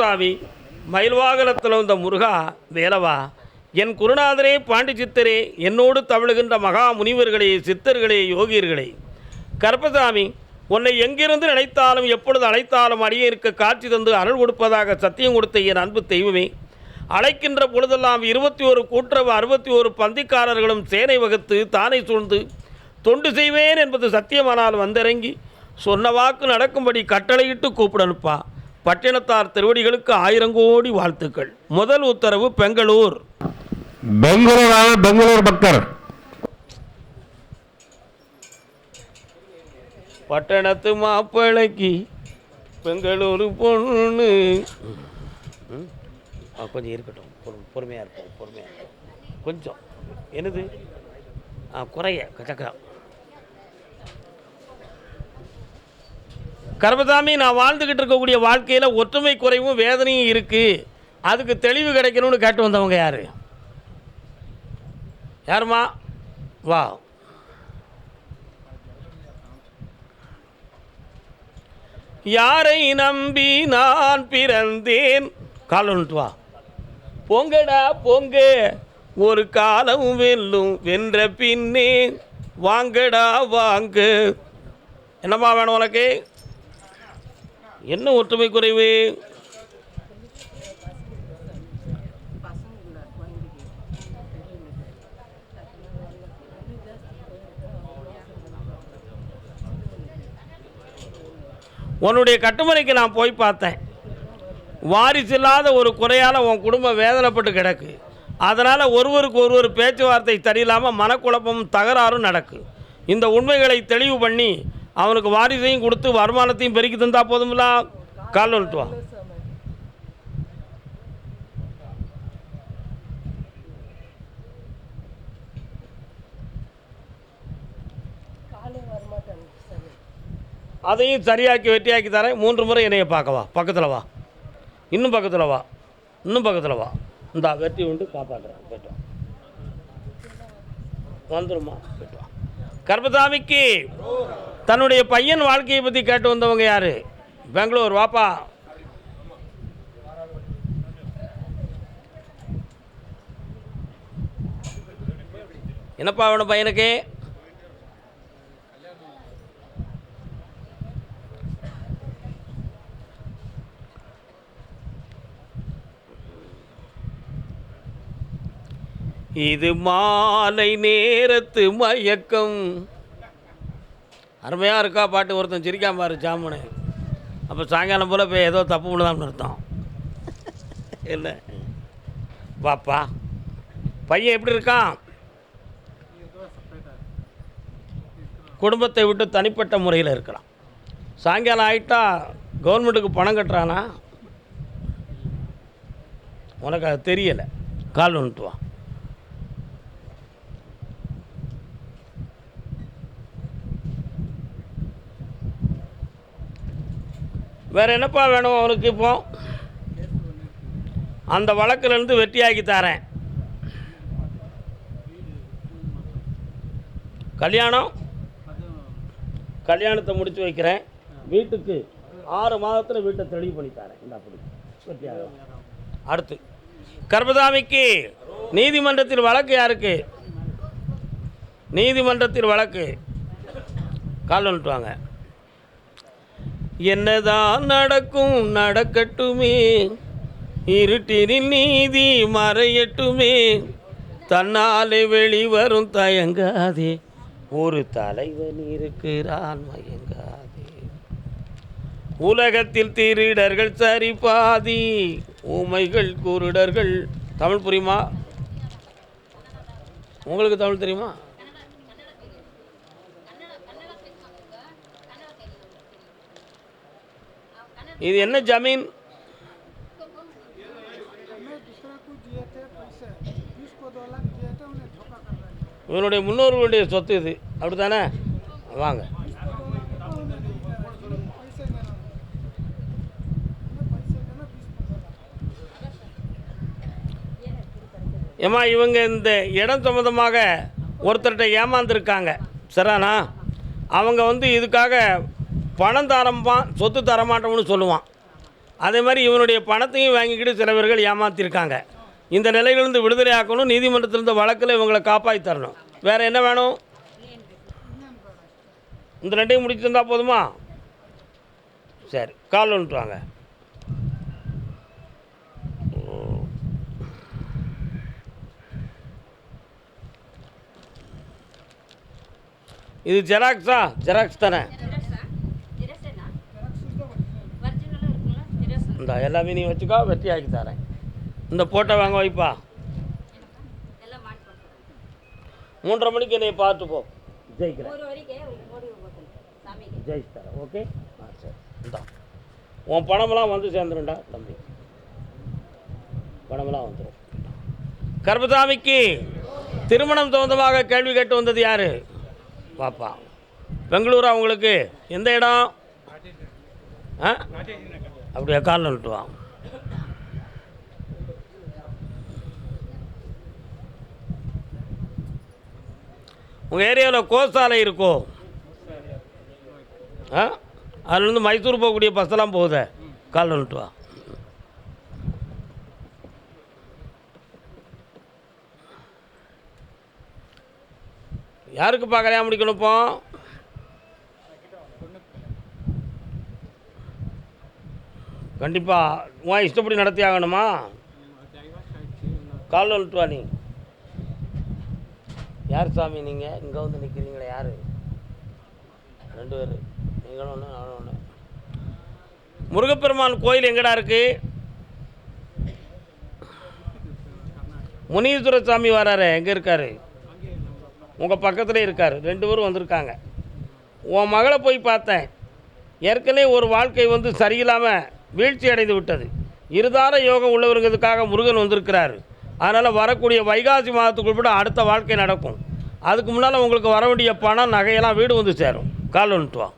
சாமி மயில்வாகனத்தில் வந்த முருகா வேலவா என் குருநாதரே பாண்டி சித்தரே என்னோடு தவழுகின்ற மகா முனிவர்களே சித்தர்களே யோகியர்களே. கருப்பசாமி உன்னை எங்கிருந்து நினைத்தாலும் எப்பொழுது அழைத்தாலும் அடியேற்கு காட்சி தந்து அருள் கொடுப்பதாக சத்தியம் கொடுத்த என் அன்பு தெய்வமே. அழைக்கின்ற பொழுதெல்லாம் இருபத்தி ஒரு கூட்டுறவு அறுபத்தி ஒரு பந்திக்காரர்களும் சேனை வகுத்து தானை சூழ்ந்து தொண்டு செய்வேன் என்பது சத்தியமானால் வந்திறங்கி சொன்ன வாக்கு நடக்கும்படி கட்டளையிட்டு கூப்பிடனுப்பா. பட்டினத்தார் திருவடிகளுக்கு ஆயிரங்கோடி வாழ்த்துக்கள். முதல் உத்தரவு பெங்களூர். பெங்களூரான பெங்களூர் பக்தர் பட்டணத்து மாப்பிளைக்கு பெங்களூர் பொண்ணு. கொஞ்சம் இருக்கட்டும். பொறு பொறுமையாக இருப்போம் பொறுமையாக கொஞ்சம். என்னது? குறைய கச்சக்கா கர்மசாமி நான் வாழ்ந்துக்கிட்டு இருக்கக்கூடிய வாழ்க்கையில் ஒற்றுமை குறைவும் வேதனையும் இருக்குது அதுக்கு தெளிவு கிடைக்கணும்னு கேட்டு வந்தவங்க யார்? யாருமா? வா. யாரை நம்பி நான் பிறந்தேன்? கால் வா. பொங்கடா பொங்க. ஒரு காலம் வெல்லும் வென்ற பின்னே. வாங்கடா வாங்க. என்னம்மா வேணும் உனக்கு? என்ன ஒற்றுமை குறைவு? உன்னுடைய கட்டுமனைக்கு நான் போய் பார்த்தேன். வாரிசு இல்லாத ஒரு குறையால் உன் குடும்பம் வேதனைப்பட்டு கிடக்கு. அதனால் ஒருவருக்கு ஒருவர் பேச்சுவார்த்தை சரியில்லாமல் மனக்குழப்பமும் தகராறும் நடக்கு. இந்த உண்மைகளை தெளிவு பண்ணி அவனுக்கு வாரிசையும் கொடுத்து வருமானத்தையும் பெருக்கி தந்தா போதுமில்ல கால் வந்துட்டு வா அதையும் சரியாக்கி வெட்டியாக்கி தரேன். மூன்று முறை என்னைய பார்க்கவா பக்கத்தில் வா. இன்னும் பக்கத்தில் வா. இன்னும் பக்கத்தில் வா. இந்தா வெட்டி உண்டு காப்பாற்றுறேன் போய்ட்டு வந்துடுமா வந்துருமா போய்ட்டு தன்னுடைய பையன் வாழ்க்கையை பற்றி கேட்டு வந்தவங்க யார்? பெங்களூர் வாப்பா. என்னப்பா வேணும் பையனுக்கு? இது மாலை நேரத்து மயக்கம். அருமையாக இருக்கா பாட்டு? ஒருத்தன் சிரிக்காம பாரு ஜாமுனு அப்போ சாயங்காலம் போல் போய் ஏதோ தப்பு பண்ணுதான்னு அர்த்தம். இல்லை. பாப்பா. பையன் எப்படி இருக்கான்? குடும்பத்தை விட்டு தனிப்பட்ட முறையில் இருக்கலாம் சாயங்காலம் ஆகிட்டா கவர்மெண்ட்டுக்கு பணம் கட்டுறானா? உனக்கு அது தெரியலை. கால் வந்துட்டு வேறு என்னப்பா வேணும் அவனுக்கு இப்போ? அந்த வழக்கிலேருந்து வெட்டியாக்கி தரேன். கல்யாணம்? கல்யாணத்தை முடித்து வைக்கிறேன். வீட்டுக்கு ஆறு மாதத்தில் வீட்டை தெளிவு பண்ணி தரேன். இந்த அப்படி வெட்டியாக. அடுத்து. கர்பதாமிக்கு நீதிமன்றத்தில் வழக்கு யாருக்கு? நீதிமன்றத்தில் வழக்கு. கால் வந்துட்டு வாங்க என்னதான் நடக்கும் நடக்கட்டுமே. இருட்டினில் நீதி மறையட்டுமே. தன்னாலே வெளிவரும் தயங்காதே. ஒரு தலைவன் இருக்கிறான் மயங்காதே. உலகத்தில் திருடர்கள் சரி பாதி ஊமைகள் குருடர்கள். தமிழ் புரியுமா? உங்களுக்கு தமிழ் தெரியுமா? இது என்ன ஜமீன்? இவனுடைய முன்னோர்களுடைய சொத்து இது. அப்படித்தானே? வாங்க. ஏம்மா இவங்க இந்த இடம் சம்மந்தமாக ஒருத்தர்கிட்ட ஏமாந்துருக்காங்க. சரிண்ணா அவங்க வந்து இதுக்காக பணம் தரம்பான் சொத்து தரமாட்டோம்னு சொல்லுவான். அதே மாதிரி இவனுடைய பணத்தையும் வாங்கிக்கிட்டு சிலவர்கள் ஏமாத்திருக்காங்க. இந்த நிலையிலிருந்து விடுதலை ஆக்கணும் நீதிமன்றத்திலிருந்து வழக்கில் இவங்களை காப்பாற்றி தரணும். வேறு என்ன வேணும்? இந்த ரெண்டையும் முடிச்சிருந்தா போதுமா? சரி கால் வந்துட்டு வாங்க இது ஜெராக்ஸா? ஜெராக்ஸ் தானே ஜெராக்ஸா? ஜெராக்ஸேனா? ஒரிஜினலும் இருக்குங்களா? ஜெராக்ஸ் இந்த எல்லாமே நீ வச்சுக்கோ வெட்டி ஆக்கி தரேன். இந்த போட்டோ வாங்க வைப்பா. மூன்றரை மணிக்கு என்னை பார்த்து போ. ஜெயிக்கிறேன். ஜெயிச்சு தரேன் ஓகே? ஆ சரி. இந்தா. உன் பணமெல்லாம் வந்து சேர்ந்துரும்டா தம்பி. பணமெல்லாம் வந்துடும் கர்பசாமிக்கு திருமணம் சம்பந்தமாக கேள்வி கேட்டு வந்தது யாரு? பாப்பா. பெங்களூரா உங்களுக்கு? எந்த இடம்? ஆ? அப்படியே காலில் விட்டு வா உங்கள் ஏரியாவில் கோசாலை இருக்கோ? ஆ? அதுலேருந்து மைசூர் போகக்கூடிய பஸ்ஸெல்லாம் போகுதே? கால் வந்துட்டு யாருக்கு பார்க்கறையா முடிக்கணும் இப்போ? கண்டிப்பாக உன் இஷ்டப்படி நடத்தி ஆகணுமா? கால் வந்துட்டு நீ. யார் சாமி நீங்கள் இங்கே வந்து நிற்கிறீங்களே யார்? ரெண்டு பேர். நீங்களும் ஒன்று நானும் ஒன்று முருகப்பெருமான் கோயில் எங்கடா இருக்குது முனீஸ்வர சாமி வராரு எங்கே இருக்கார்? உங்கள் பக்கத்துலேயே இருக்கார். ரெண்டு பேரும் வந்திருக்காங்க. உன் மகளை போய் பார்த்தேன். ஏற்கனவே ஒரு வாழ்க்கை வந்து சரியில்லாமல் வீழ்ச்சி அடைந்து விட்டது. இருதார யோகம் உள்ளவர்களுக்காக முருகன் வந்திருக்கிறார். அதனால் வரக்கூடிய வைகாசி மாதத்துக்குள்பட அடுத்த வாழ்க்கை நடக்கும். அதுக்கு முன்னால் உங்களுக்கு வர வேண்டிய பணம் நகையெல்லாம் வீடு வந்து சேரும். கால் வந்துட்டு வா.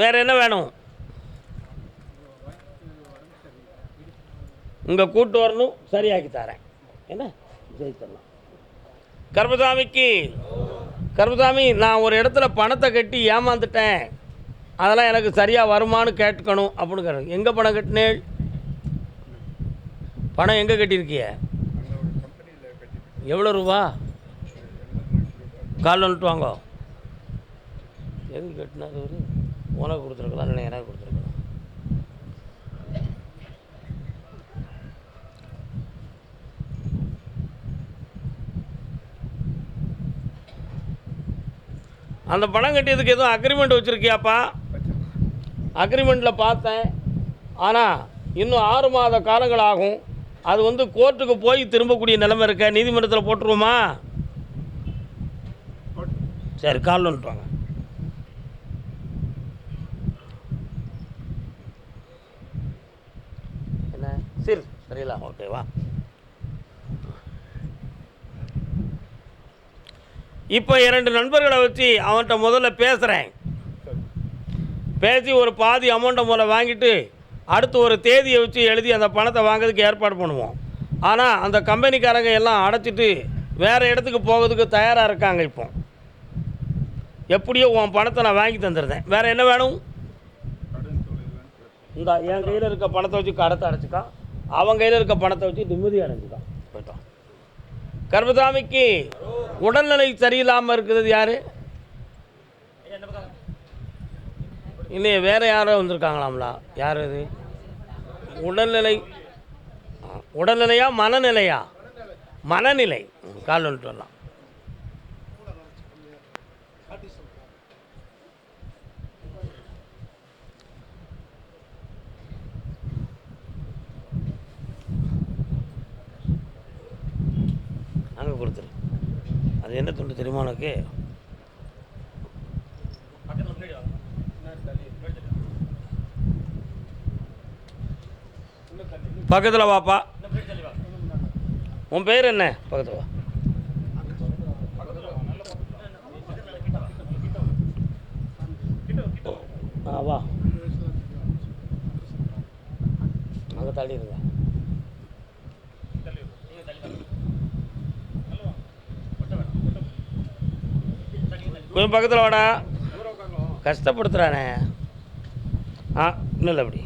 வேற என்ன வேணும்? இங்கே கூட்டு வரணும் சரியாக்கி தரேன். என்ன? ஜெயித்தரலாம் கர்மசாமிக்கு கர்மசாமி நான் ஒரு இடத்துல பணத்தை கட்டி ஏமாந்துட்டேன். அதெல்லாம் எனக்கு சரியாக வருமானு கேட்டுக்கணும் அப்படின்னு எங்கே பணம் கட்டினேள்? பணம் எங்கே கட்டியிருக்கிய? எவ்வளோ ரூபா? கால் வந்துட்டு வாங்க. எங்கே கட்டினது உனக்கு கொடுத்துருக்கலாம் இல்லை எனக்கு கொடுத்துருக்கலாம். அந்த பணம் கட்டியதுக்கு எதுவும் அக்ரிமெண்ட் வச்சுருக்கியாப்பா? அக்ரிமெண்ட்டில் பார்த்தேன். ஆனால் இன்னும் ஆறு மாத காலங்கள் ஆகும். அது வந்து கோர்ட்டுக்கு போய் திரும்பக்கூடிய நிலைமை இருக்க. நீதிமன்றத்தில் போட்டுருவோமா? சரி கால் வந்துட்டு வாங்க என்ன சரி சரியில்ல ஓகேவா இப்போ இரண்டு நண்பர்களை வச்சு அவன்கிட்ட முதல்ல பேசுகிறேன் பேசி ஒரு பாதி அமௌண்ட்டை முதல்ல வாங்கிட்டு அடுத்து ஒரு தேதியை வச்சு எழுதி அந்த பணத்தை வாங்குறதுக்கு ஏற்பாடு பண்ணுவோம். ஆனால் அந்த கம்பெனிக்காரங்க எல்லாம் அடைச்சிட்டு வேறு இடத்துக்கு போகிறதுக்கு தயாராக இருக்காங்க இப்போ. எப்படியோ உன் பணத்தை நான் வாங்கி தந்துடுறேன். வேறு என்ன வேணும்? இந்த என் கையில் இருக்க பணத்தை வச்சு கடத்தை அடைச்சிக்கா. அவன் கையில் இருக்க பணத்தை வச்சு நிம்மதி அடைஞ்சிக்கா. போயிட்டோம் கர்மசாமிக்கு உடல்நிலை சரியில்லாமல் இருக்கிறது யார்? இல்லையே வேறு யாரோ வந்திருக்காங்களாம்லா. யார் இது உடல்நிலை உடல்நிலையா மனநிலையா? மனநிலை. ம், கால் வந்துட்டு வரலாம். கொடுத்துரு. அது என்ன துண்டு தெரியுமா உனக்கு? பக்கத்தில் வாப்பா. உன் பேர் என்ன? பக்கத்தில் வா ஆ வா அங்கே தள்ளி இருங்க கொஞ்சம் பக்கத்தில் வாடா. கஷ்டப்படுத்துகிறானே ஆ இல்லை அப்படி.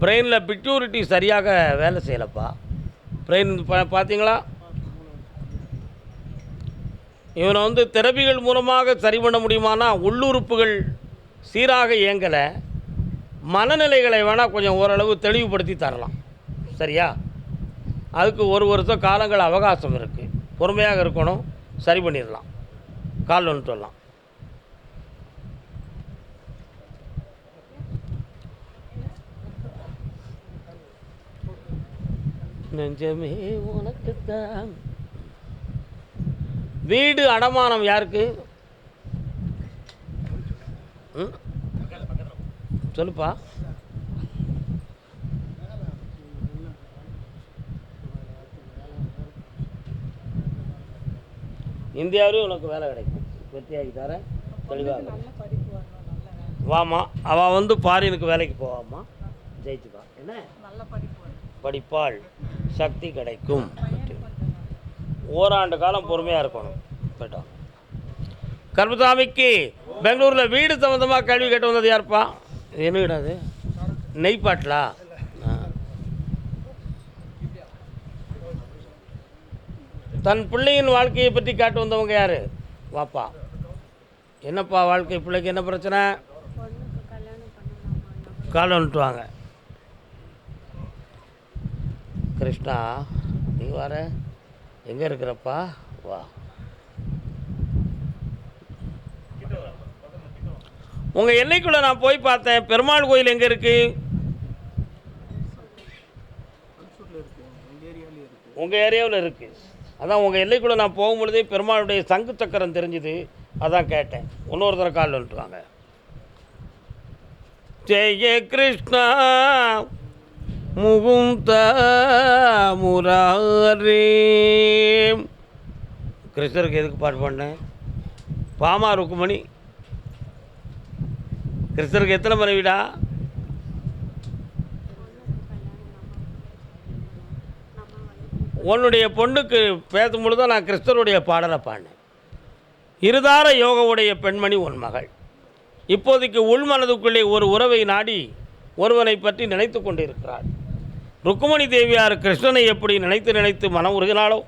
பிரெயினில் பிக்யூரிட்டி சரியாக வேலை செய்யலப்பா. பிரெயின் பார்த்தீங்களா இவனை வந்து தெரபிகள் மூலமாக சரி பண்ண முடியுமானா உள்ளுறுப்புகள் சீராக இயங்கலை. மனநிலைகளை வேணால் கொஞ்சம் ஓரளவு தெளிவுபடுத்தி தரலாம். சரியா? அதுக்கு ஒரு வருஷம் காலங்கள் அவகாசம் இருக்குது பொறுமையாக இருக்கணும். சரி பண்ணிடலாம். கால் சொல்லலாம் நெஞ்சமே உனக்குத்தான். வீடு அடமானம் யாருக்கு? சொல்லுப்பா. இந்தியாவிலேயும் உனக்கு வேலை கிடைக்கும். வெற்றியாகி தரேன் தெளிவாக வாமா அவள் வந்து ஃபாரினுக்கு வேலைக்கு போவாம்மா. ஜெயிச்சுப்பா. என்ன? படிப்பாள். சக்தி கிடைக்கும். ஓராண்டு காலம் பொறுமையாக இருக்கணும். போயிட்டோம் கருப்பசாமிக்கு பெங்களூரில் வீடு சம்மந்தமாக கேள்வி கேட்டு வந்தது யாருப்பா? என்ன வீடு அது? நெய்ப்பாட்டலா தன் பிள்ளையின் வாழ்க்கையை பற்றி காட்டு வந்தவங்க யார்? வாப்பா. என்னப்பா வாழ்க்கை? பிள்ளைக்கு என்ன பிரச்சனை? காலம் வந்துட்டு வாங்க கிருஷ்ணா நீ வர. எங்கே இருக்கிறப்பா? வா. உங்கள் எல்லைக்குள்ளே நான் போய் பார்த்தேன்? பெருமாள் கோயில் எங்கே இருக்குது உங்கள் ஏரியாவில் இருக்குது அதான் உங்கள் எல்லைக்குள்ளே நான் போகும்பொழுதே பெருமாளுடைய சங்கு சக்கரம் தெரிஞ்சுது. அதான் கேட்டேன். இன்னொரு தடவை கால் வந்துட்டுவாங்க ஜெய கிருஷ்ணா! முகுந்த முராரே. கிருஷ்ணருக்கு எதுக்கு பாட்டு பாடினேன் பாமா ருக்குமணி கிருஷ்ணருக்கு எத்தனை மனைவிடா உன்னுடைய பொண்ணுக்கு பேசும் பொழுது நான் கிறிஸ்தருடைய பாடலை பாடினேன். இருதார யோகவுடைய பெண்மணி உன் மகள். இப்போதைக்கு உள்மனதுக்குள்ளே ஒரு உறவை நாடி ஒருவனை பற்றி நினைத்து கொண்டிருக்கிறாள். ருக்குமணி தேவியார் கிருஷ்ணனை எப்படி நினைத்து நினைத்து மனம் உருகினாளோ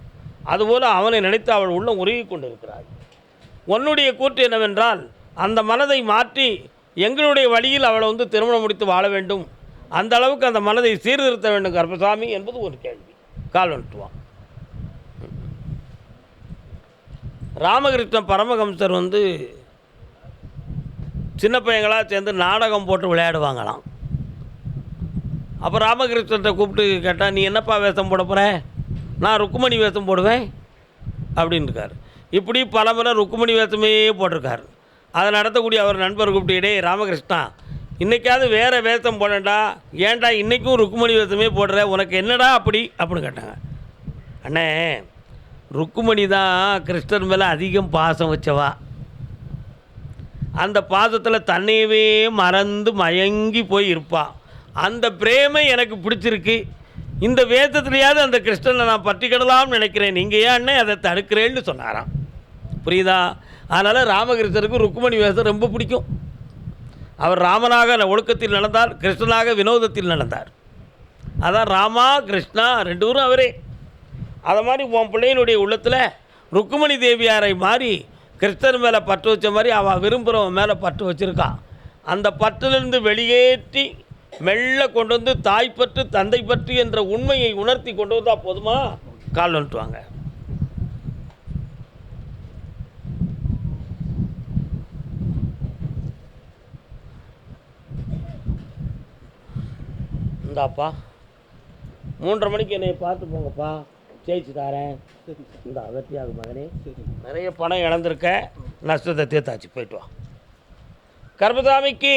அதுபோல அவனை நினைத்து அவள் உள்ளம் உருகி கொண்டிருக்கிறாள். உன்னுடைய கூற்று என்னவென்றால் அந்த மனதை மாற்றி எங்களுடைய வழியில் அவளை வந்து திருமணம் முடித்து வாழ வேண்டும். அந்த அளவுக்கு அந்த மனதை சீர்திருத்த வேண்டும் கர்ப்பசாமி என்பது ஒரு கேள்வி. கால் வந்துட்டுவான் ராமகிருஷ்ண பரமஹம்சர் வந்து சின்ன பையங்களாக சேர்ந்து நாடகம் போட்டு விளையாடுவாங்களாம். அப்போ ராமகிருஷ்ணத்தை கூப்பிட்டு கேட்டால் நீ என்னப்பா வேஷம் போட போகிற நான் ருக்குமணி வேஷம் போடுவேன். அப்படின்னு இருக்கார் இப்படி பல முறை ருக்குமணி வேஷமே போட்டிருக்கார். அதை நடத்தக்கூடிய அவர் நண்பர் கூப்பிட்டு ராமகிருஷ்ணா இன்றைக்காவது வேறு வேஷம் போடண்டா. ஏன்டா இன்றைக்கும் ருக்குமணி வேஷமே போடுற? உனக்கு என்னடா அப்படி? அப்படின்னு கேட்டாங்க. அண்ணே ருக்குமணி தான் கிருஷ்ணர் மேலே அதிகம் பாசம் வச்சவா? அந்த பாசத்தில் தன்னையவே மறந்து மயங்கி போய் இருப்பாள் அந்த பிரேமை எனக்கு பிடிச்சிருக்கு. இந்த வேதத்துலையாவது அந்த கிருஷ்ணனை நான் பற்றிக்கிடலாம்னு நினைக்கிறேன். நீங்கள் ஏன் அண்ணே அதை தடுக்கிறேன்னு சொன்னாராம். புரியுதா? அதனால் ராமகிருஷ்ணருக்கு ருக்குமணி வேஷம் ரொம்ப பிடிக்கும். அவர் ராமனாக ஒழுக்கத்தில் நடந்தார் கிருஷ்ணனாக வினோதத்தில் நடந்தார். அதான் ராமா கிருஷ்ணா ரெண்டு பேரும் அவரே. அதை மாதிரி உன் பிள்ளையினுடைய உள்ளத்தில் ருக்குமணி தேவியாரை மாறி கிருஷ்ணன் மேலே பற்று வச்ச மாதிரி அவள் விரும்புகிறவன் மேலே பற்று வச்சுருக்கான் அந்த பற்றிலிருந்து வெளியேற்றி மெல்ல கொண்டு வந்து தாய் பற்று தந்தை பற்று என்ற உண்மையை உணர்த்தி கொண்டு வந்தால் போதுமா? கால் வந்துட்டுவாங்க இந்தாப்பா மூன்றரை மணிக்கு என்னை பார்த்து போங்கப்பா. ஜெயிச்சு தாரேன் இந்த அகத்தியாக மகனே. நிறைய பணம் இழந்திருக்க. நஷ்டத்தை தீர்த்தாச்சு. போயிட்டு வா. கர்பதாமிக்கு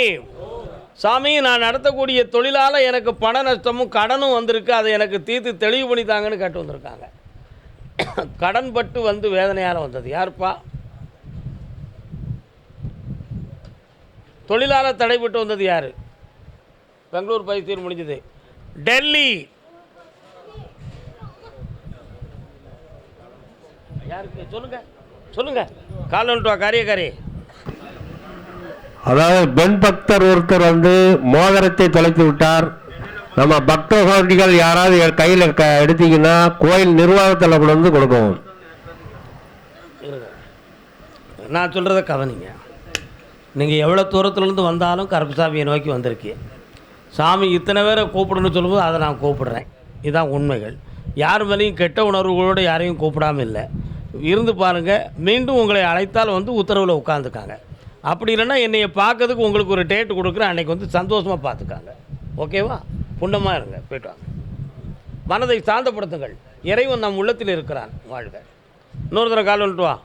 சாமி நான் நடத்தக்கூடிய தொழிலால் எனக்கு பண நஷ்டமும் கடனும் வந்திருக்கு. அதை எனக்கு தீர்த்து தெளிவு பண்ணி தாங்கன்னு கேட்டு வந்திருக்காங்க. கடன் பட்டு வந்து வேதனையால் வந்தது. யாருப்பா? தொழிலாளர் தடைப்பட்டு வந்தது யார்? பெங்களூர் பயிற்சியில் முடிஞ்சது. டெல்லி. யாருக்கு? சொல்லுங்கள் சொல்லுங்கள் கால் காரியக்காரி. அதாவது பெண் பக்தர் ஒருத்தர் வந்து மோதிரத்தை தொலைத்து விட்டார். நம்ம பக்த சகோதரிகள் யாராவது என் கையில் க எடுத்தீங்கன்னா கோயில் நிர்வாகத்தில் கொண்டு வந்து கொடுக்கும் நான் சொல்கிறத கவனிங்க. நீங்கள் எவ்வளோ தூரத்துலேருந்து வந்தாலும் கருப்புசாமியை நோக்கி வந்திருக்கேன் சாமி இத்தனை பேரை கூப்பிடணும்னு சொல்லும்போது அதை நான் கூப்பிடுறேன். இதுதான் உண்மைகள். யார் மேலேயும் கெட்ட உணர்வுகளோடு யாரையும் கூப்பிடாம இல்லை. இருந்து பாருங்கள் மீண்டும் உங்களை அழைத்தால் வந்து உத்தரவில் உட்காந்துக்காங்க அப்படி இல்லைன்னா என்னைய பார்க்கறதுக்கு உங்களுக்கு ஒரு டேட் கொடுக்குறேன் அன்னைக்கு வந்து சந்தோஷமாக பார்த்துக்காங்க. ஓகேவா புண்டமாக இருங்க போயிட்டு வாங்க. மனதை சாந்தப்படுத்துங்கள். இறைவன் நம் உள்ளத்தில் இருக்கிறான். வாழ்க. இன்னொரு தடவை கால் வந்துட்டு வா.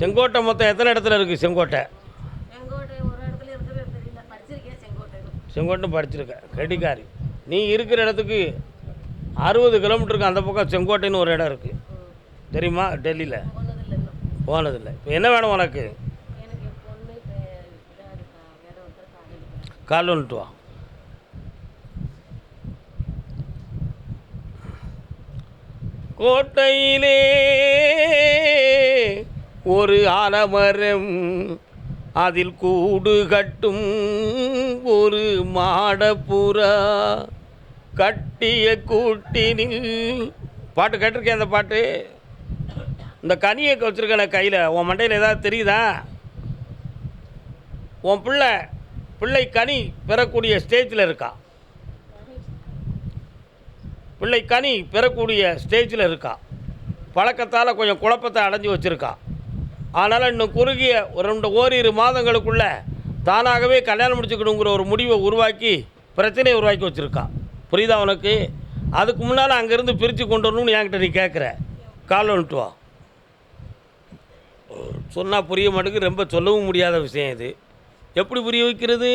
செங்கோட்டை மொத்தம் எத்தனை இடத்துல இருக்குது செங்கோட்டை? செங்கோட்டை படிச்சிருக்கேன் செங்கோட்டை செங்கோட்டை படிச்சிருக்க கெட்டிக்காரி. நீ இருக்கிற இடத்துக்கு அறுபது கிலோமீட்டருக்கு அந்த பக்கம் செங்கோட்டைன்னு ஒரு இடம் இருக்குது தெரியுமா? டெல்லியில். போனதில்லை. இப்போ என்ன வேணும் உனக்கு? கால் வந்துட்டு வா. கோட்டையிலே ஒரு ஆலமரம் அதில் கூடு கட்டும் ஒரு மாடப்புறா கட்டிய கூட்டினில். பாட்டு கேட்டிருக்கேன் அந்த பாட்டு. இந்த கனியை வச்சுருக்கேன் கையில். உன் மண்டையில் ஏதாவது தெரியுதா? உன் பிள்ளை பிள்ளை கனி பெறக்கூடிய ஸ்டேஜில் இருக்கா? பிள்ளை கனி பெறக்கூடிய ஸ்டேஜில் இருக்கா? பழக்கத்தால் கொஞ்சம் குழப்பத்தை அடைஞ்சு வச்சுருக்கா? அதனால் இன்னும் குறுகிய ஒரு ரெண்டு ஓரிரு மாதங்களுக்குள்ள தானாகவே கல்யாணம் முடிச்சுக்கணுங்கிற ஒரு முடிவை உருவாக்கி பிரச்சனையை உருவாக்கி வச்சுருக்கான். புரியுதா உனக்கு? அதுக்கு முன்னால் அங்கேருந்து பிரித்து கொண்டு வரணும்னு என்கிட்ட நீ கேட்குற கால் வந்துட்டு வா. சொன்னால் புரிய மாட்டேங்குது ரொம்ப சொல்லவும் முடியாத விஷயம் இது. எப்படி புரிய வைக்கிறது?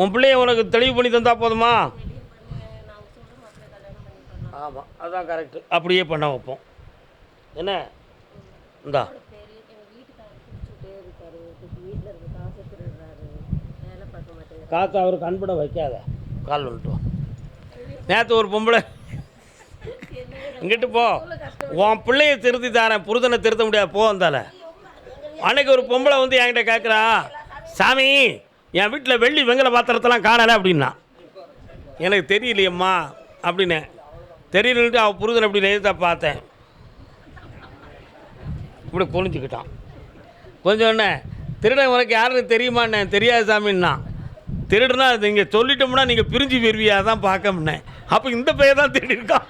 உன் பிள்ளைய உனக்கு தெளிவு பண்ணி தந்தால் போதுமா நாங்கள் சொல்கிற மாப்பிள்ளை கல்யாணம் பண்ணி பண்ணோம் ஆமாம் அதான் கரெக்டு அப்படியே பண்ண வைப்போம். என்ன? இந்தா. காசு அவருக்கு அன்பட வைக்காத. கால் வந்துட்டு நேற்று ஒரு பொம்பளை. இங்கிட்டு போ. உன் பிள்ளைய திருத்தி தரேன். புருதனை திருத்த முடியாது. போ வந்தால அன்னைக்கு ஒரு பொம்பளை வந்து என்கிட்ட கேட்குறா சாமி என் வீட்டில் வெள்ளி வெங்கல பாத்திரத்தெல்லாம் காணலை அப்படின்னா. எனக்கு தெரியலையம்மா அப்படின்னேன். தெரியலன்ட்டு அவள் புருதனை அப்படி நேரத்தை பார்த்தேன். இப்படி குனிஞ்சுக்கிட்டான் கொஞ்சம் என்ன திருடன் உனக்கு யாருன்னு தெரியுமாண்ணே தெரியாது சாமின்னா திருடுனா அது நீங்கள் சொல்லிட்டோம்னா நீங்கள் பிரிஞ்சு போயிருவியா தான் பார்க்கமுன்னே அப்போ இந்த பெயர் தான் தேடிருக்கான்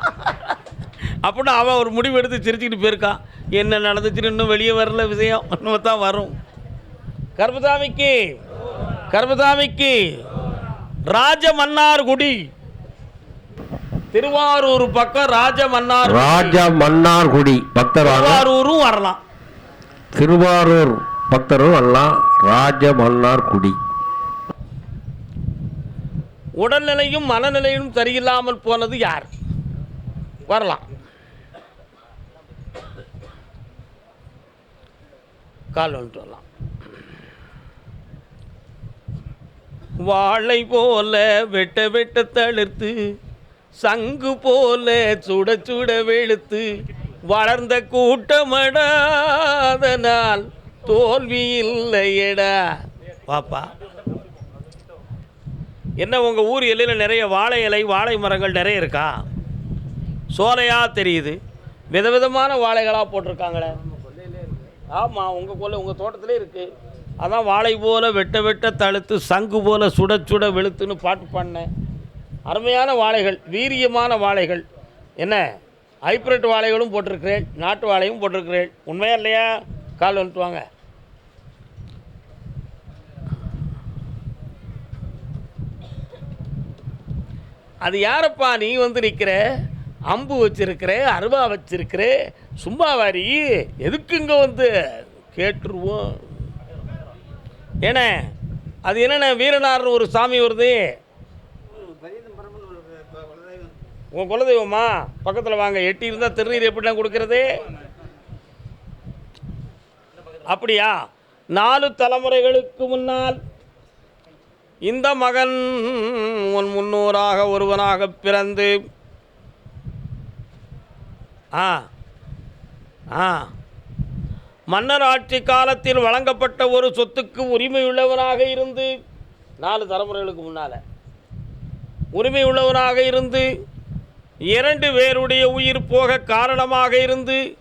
அப்படின்னு அவன் ஒரு முடிவு எடுத்து சிரிச்சுக்கிட்டு போயிருக்கான். என்ன நடந்துச்சுன்னு இன்னும் வெளியே வரல விஷயம். இன்னும் தான் வரும். கர்மசாமிக்கு கர்மசாமிக்கு ராஜ மன்னார்குடி திருவாரூர் பக்கம் ராஜ மன்னார் ராஜா மன்னார்குடி பக்தர் திருவாரூரும் வரலாம். திருவாரூர் பக்தரும் வரலாம். ராஜ மன்னார்குடி உடல்நிலையும் மனநிலையும் சரியில்லாமல் போனது யார்? வரலாம். கால் வந்துட்டு வரலாம். வாழை போல வெட்ட வெட்ட தளிர்த்து சங்கு போல சுட சுட வெளுத்து வளர்ந்த கூட்டமடாதனால் தோல்வி இல்லையடா. பாப்பா என்ன உங்கள் ஊர் எல்லையில் நிறைய வாழை இலை வாழை மரங்கள் நிறைய இருக்கா? சோலையாக தெரியுது. விதவிதமான வாழைகளாக போட்டிருக்காங்களே. ஆமாம் உங்கள் கொல்லை உங்கள் தோட்டத்திலே இருக்குது அதான் வாழை போல வெட்ட வெட்ட தழுத்து சங்கு போல் சுட சுட வெளுத்துன்னு பாட்டு பாடினேன். அருமையான வாழைகள் வீரியமான வாழைகள். என்ன? ஹைப்ரிட் வாழைகளும் போட்டிருக்கிறேன் நாட்டு வாழையும் போட்டிருக்கிறேன். உண்மையா இல்லையா? கால் வந்துட்டு வாங்க. அது யாரப்பா நீ வந்து நிற்கிற அம்பு வச்சிருக்கிற அருவா வச்சிருக்கிற சும்மா வாரி. எதுக்கு இங்கே வந்து? கேட்டுருவோம். ஏண்ணே அது என்னண்ணே வீரனார்னு ஒரு சாமி வருது? உங்கள் குலதெய்வமா? பக்கத்தில் வாங்க. எட்டி இருந்தால் திருநீர் எப்படிலாம் கொடுக்கறது? அப்படியா? நாலு தலைமுறைகளுக்கு முன்னால் இந்த மகன் உன் முன்னோராக ஒருவனாக பிறந்து ஆ ஆ மன்னர் ஆட்சி காலத்தில் வழங்கப்பட்ட ஒரு சொத்துக்கு உரிமை உள்ளவனாக இருந்து நாலு தலைமுறைகளுக்கு முன்னால் உரிமை உள்ளவனாக இருந்து இரண்டு பேருடைய உயிர் போக காரணமாக இருந்து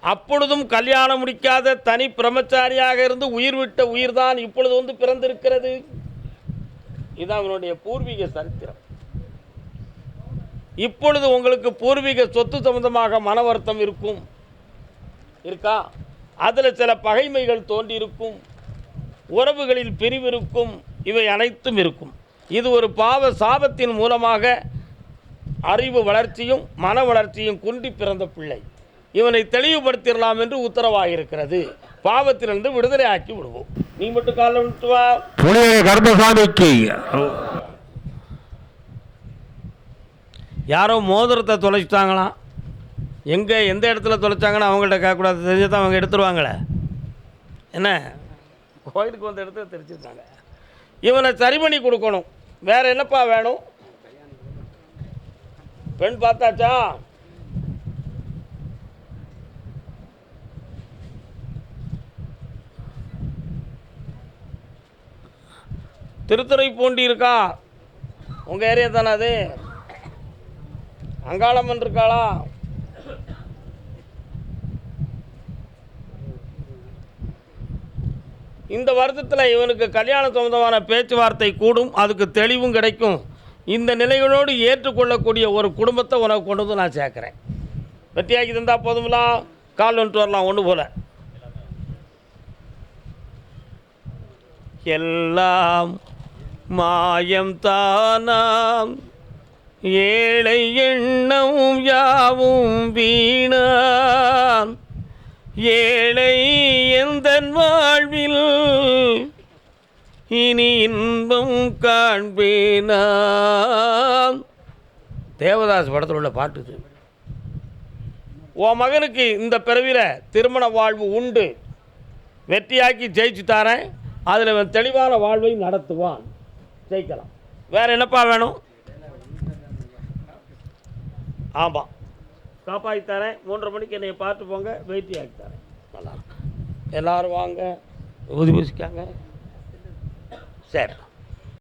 அப்பொழுதும் கல்யாணம் முடிக்காத தனி பிரம்மச்சாரியாக இருந்து உயிர் விட்ட உயிர்தான் இப்பொழுது வந்து பிறந்திருக்கிறது. இது அவனுடைய பூர்வீக சரித்திரம். இப்பொழுது உங்களுக்கு பூர்வீக சொத்து சம்பந்தமாக மன வருத்தம் இருக்கும். இருக்கா? அதில் சில பகைமைகள் தோன்றியிருக்கும். உறவுகளில் பிரிவு இருக்கும். இவை அனைத்தும் இருக்கும். இது ஒரு பாவ சாபத்தின் மூலமாக அறிவு வளர்ச்சியும் மன வளர்ச்சியும் குன்றி பிறந்த பிள்ளை. இவனை தெளிவுபடுத்திடலாம் என்று உத்தரவாகியிருக்கிறது பாவத்திலிருந்து விடுதலை ஆக்கி விடுவோம். நீ மட்டும் காலைல விட்டு வா. புனித கர்ப்பசாமிக்கு யாரோ மோதிரத்தை தொலைச்சிட்டாங்களாம் எங்கே எந்த இடத்துல தொலைச்சாங்கன்னு அவங்கள்ட்ட கேட்கக்கூடாது. தெரிஞ்சு தான் அவங்க எடுத்துருவாங்களே. என்ன? கோயிலுக்கு வந்த இடத்துல தெரிஞ்சிருக்காங்க இவனை சரி பண்ணி கொடுக்கணும். வேற என்னப்பா வேணும்? பெண் பார்த்தாச்சா? திருத்துறை பூண்டி இருக்கா உங்கள் ஏரியா தானே அது? அங்காளம்மன் இருக்காளா? இந்த வருத்தத்தில் இவனுக்கு கல்யாண சம்பந்தமான பேச்சுவார்த்தை கூடும் அதுக்கு தெளிவும் கிடைக்கும். இந்த நிலைகளோடு ஏற்றுக்கொள்ளக்கூடிய ஒரு குடும்பத்தை உனக்கு கொண்டு வந்து நான் சேர்க்குறேன். வெட்டியாக்கி தந்தால் போதுங்களா கால் வந்துட்டு வரலாம் ஒன்று போல. எல்லாம் மாயம் தானாம். ஏழை எண்ணம் யாவும் வீணான் ஏழை எந்த வாழ்வில் இனி இன்பம் காண்பேனாம். தேவதாஸ் படத்தில் உள்ள பாட்டு இது. உன் மகனுக்கு இந்த பிறவியில் திருமண வாழ்வு உண்டு. வெற்றியாக்கி ஜெயிச்சு தரேன். அதில் தெளிவான வாழ்வை நடத்துவான். ஜெயிக்கலாம். வேற என்னப்பா வேணும்? ஆமாம் காப்பாற்றி தரேன். மூன்றரை மணிக்கு என்னை பார்த்து போங்க. வெயிட்டி ஆக்கி தரேன். நல்லா. எல்லாரும் வாங்க. ஊதி பூசிக்காங்க. சரி